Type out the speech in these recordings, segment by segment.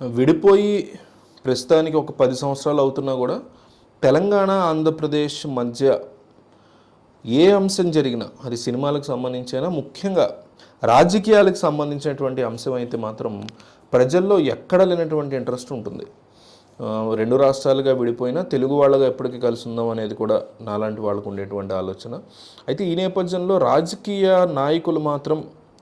విడిపోయి ప్రస్తుతానికి ఒక పది సంవత్సరాలు అవుతున్నా కూడా తెలంగాణ ఆంధ్రప్రదేశ్ మధ్య ఏ అంశం జరిగినా అది సినిమాలకు సంబంధించైనా ముఖ్యంగా రాజకీయాలకు సంబంధించినటువంటి అంశం అయితే మాత్రం ప్రజల్లో ఎక్కడ లేనటువంటి ఇంట్రెస్ట్ ఉంటుంది. రెండు రాష్ట్రాలుగా విడిపోయినా తెలుగు వాళ్ళగా ఎప్పటికీ కలిసి ఉందాం అనేది కూడా నాలాంటి వాళ్ళకు ఉండేటువంటి ఆలోచన. అయితే ఈ నేపథ్యంలో రాజకీయ నాయకులు మాత్రం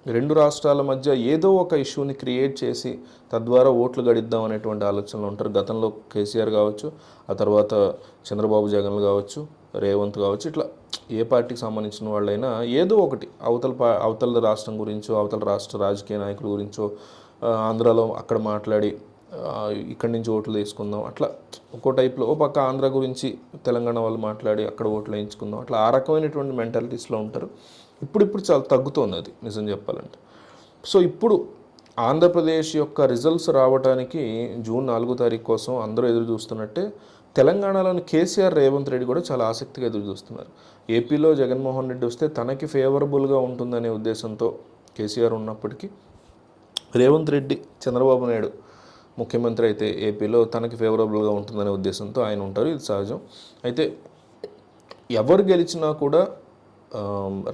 రెండు రాష్ట్రాల మధ్య ఏదో ఒక ఇష్యూని క్రియేట్ చేసి తద్వారా ఓట్లు గడిద్దాం అనేటువంటి ఆలోచనలు ఉంటారు. గతంలో కేసీఆర్ కావచ్చు ఆ తర్వాత చంద్రబాబు జగన్ కావచ్చు రేవంత్ కావచ్చు ఇట్లా ఏ పార్టీకి సంబంధించిన వాళ్ళైనా ఏదో ఒకటి అవతల పా అవతల రాష్ట్రం గురించో అవతల రాష్ట్ర రాజకీయ నాయకుల గురించో ఆంధ్రాలో అక్కడ మాట్లాడి ఇక్కడి నుంచి ఓట్లు తీసుకుందాం అట్లా ఒక్కో టైప్లో ఓ పక్క ఆంధ్ర గురించి తెలంగాణ వాళ్ళు మాట్లాడి అక్కడ ఓట్లు వేయించుకుందాం అట్లా ఆ రకమైనటువంటి మెంటాలిటీస్లో ఉంటారు. ఇప్పుడు ఇప్పుడు చాలా తగ్గుతోంది అది నిజం చెప్పాలంటే. సో ఇప్పుడు ఆంధ్రప్రదేశ్ యొక్క రిజల్ట్స్ రావడానికి జూన్ నాలుగో తారీఖు కోసం అందరూ ఎదురు చూస్తున్నట్టే తెలంగాణలోని కేసీఆర్ రేవంత్ రెడ్డి కూడా చాలా ఆసక్తిగా ఎదురు చూస్తున్నారు. ఏపీలో జగన్మోహన్ రెడ్డి వస్తే తనకి ఫేవరబుల్గా ఉంటుందనే ఉద్దేశంతో కేసీఆర్ ఉన్నప్పటికీ రేవంత్ రెడ్డి చంద్రబాబు నాయుడు ముఖ్యమంత్రి అయితే ఏపీలో తనకి ఫేవరబుల్గా ఉంటుందనే ఉద్దేశంతో ఆయన ఉంటారు ఇది సహజం. అయితే ఎవరు గెలిచినా కూడా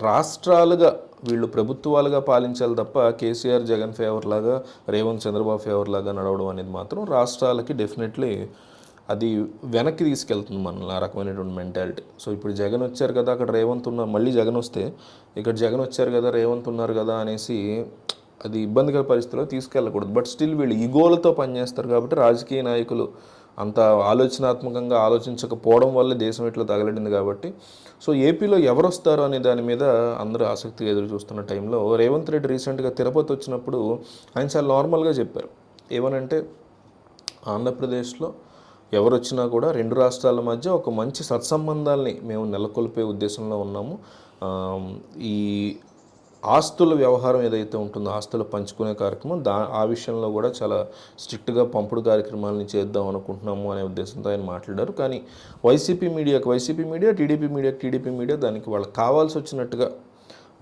రాష్ట్రాలుగా వీళ్ళు ప్రభుత్వాలుగా పాలించాలి తప్ప కేసీఆర్ జగన్ ఫేవర్ లాగా రేవంత్ చంద్రబాబు ఫేవర్ లాగా నడవడం అనేది మాత్రం రాష్ట్రాలకి డెఫినెట్లీ అది వెనక్కి తీసుకెళ్తుంది మనల్ని ఆ రకమైనటువంటి మెంటాలిటీ సో ఇప్పుడు జగన్ వచ్చారు కదా అక్కడ రేవంత్ ఉన్నారు మళ్ళీ జగన్ వస్తే ఇక్కడ జగన్ వచ్చారు కదా రేవంత్ ఉన్నారు కదా అనేసి అది ఇబ్బందికర పరిస్థితిలో తీసుకెళ్ళకూడదు. బట్ స్టిల్ వీళ్ళు ఈగోలతో పనిచేస్తారు కాబట్టి రాజకీయ నాయకులు అంత ఆలోచనాత్మకంగా ఆలోచించకపోవడం వల్ల దేశం ఇట్లా తగలడింది కాబట్టి. సో ఏపీలో ఎవరు వస్తారు అనే దాని మీద అందరూ ఆసక్తిగా ఎదురు చూస్తున్న టైంలో రేవంత్ రెడ్డి రీసెంట్గా తిరుపతి వచ్చినప్పుడు ఆయన చాలా నార్మల్గా చెప్పారు. ఏమనంటే ఆంధ్రప్రదేశ్లో ఎవరు వచ్చినా కూడా రెండు రాష్ట్రాల మధ్య ఒక మంచి సత్సంబంధాల్ని మేము నెలకొల్పే ఉద్దేశంలో ఉన్నాము. ఈ ఆస్తుల వ్యవహారం ఏదైతే ఉంటుందో ఆస్తులు పంచుకునే కార్యక్రమం దా ఆ విషయంలో కూడా చాలా స్ట్రిక్ట్గా పంపుడు కార్యక్రమాలని చేద్దాం అనుకుంటున్నాము అనే ఉద్దేశంతో ఆయన మాట్లాడారు. కానీ వైసీపీ మీడియాకి వైసీపీ మీడియా టీడీపీ మీడియాకి టీడీపీ మీడియా దానికి వాళ్ళకి కావాల్సి వచ్చినట్టుగా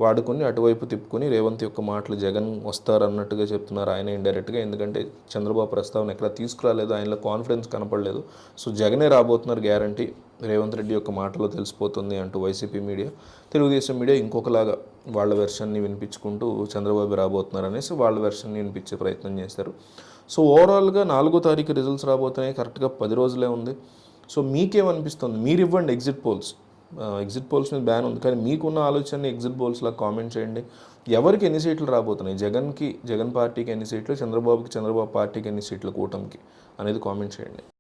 వాడుకొని అటువైపు తిప్పుకొని రేవంత్ యొక్క మాటలు జగన్ వస్తారన్నట్టుగా చెప్తున్నారు ఆయన ఇండైరెక్ట్గా. ఎందుకంటే చంద్రబాబు ప్రస్తావన ఎక్కడ తీసుకురాలేదు ఆయనలో కాన్ఫిడెన్స్ కనపడలేదు. సో జగనే రాబోతున్నారు గ్యారంటీ. రేవంత్ రెడ్డి యొక్క మాటలో తెలిసిపోతుంది అంటూ వైసీపీ మీడియా తెలుగుదేశం మీడియా ఇంకొకలాగా వాళ్ళ వెర్షన్ని వినిపించుకుంటూ చంద్రబాబు రాబోతున్నారు అనేసి వాళ్ళ వెర్షన్ని వినిపించే ప్రయత్నం చేశారు. సో ఓవరాల్గా నాలుగో తారీఖు రిజల్ట్స్ రాబోతున్నాయి కరెక్ట్గా పది రోజులే ఉంది. సో మీకేమనిపిస్తుంది? మీరు ఇవ్వండి ఎగ్జిట్ పోల్స్. ఎగ్జిట్ పోల్స్ మీద బ్యాన్ ఉంది. కానీ మీకున్న ఆలోచనని ఎగ్జిట్ పోల్స్లా కామెంట్ చేయండి. ఎవరికి ఎన్ని సీట్లు రాబోతున్నాయి? జగన్కి జగన్ పార్టీకి ఎన్ని సీట్లు? చంద్రబాబుకి చంద్రబాబు పార్టీకి ఎన్ని సీట్లు? కూటమికి అనేది కామెంట్ చేయండి.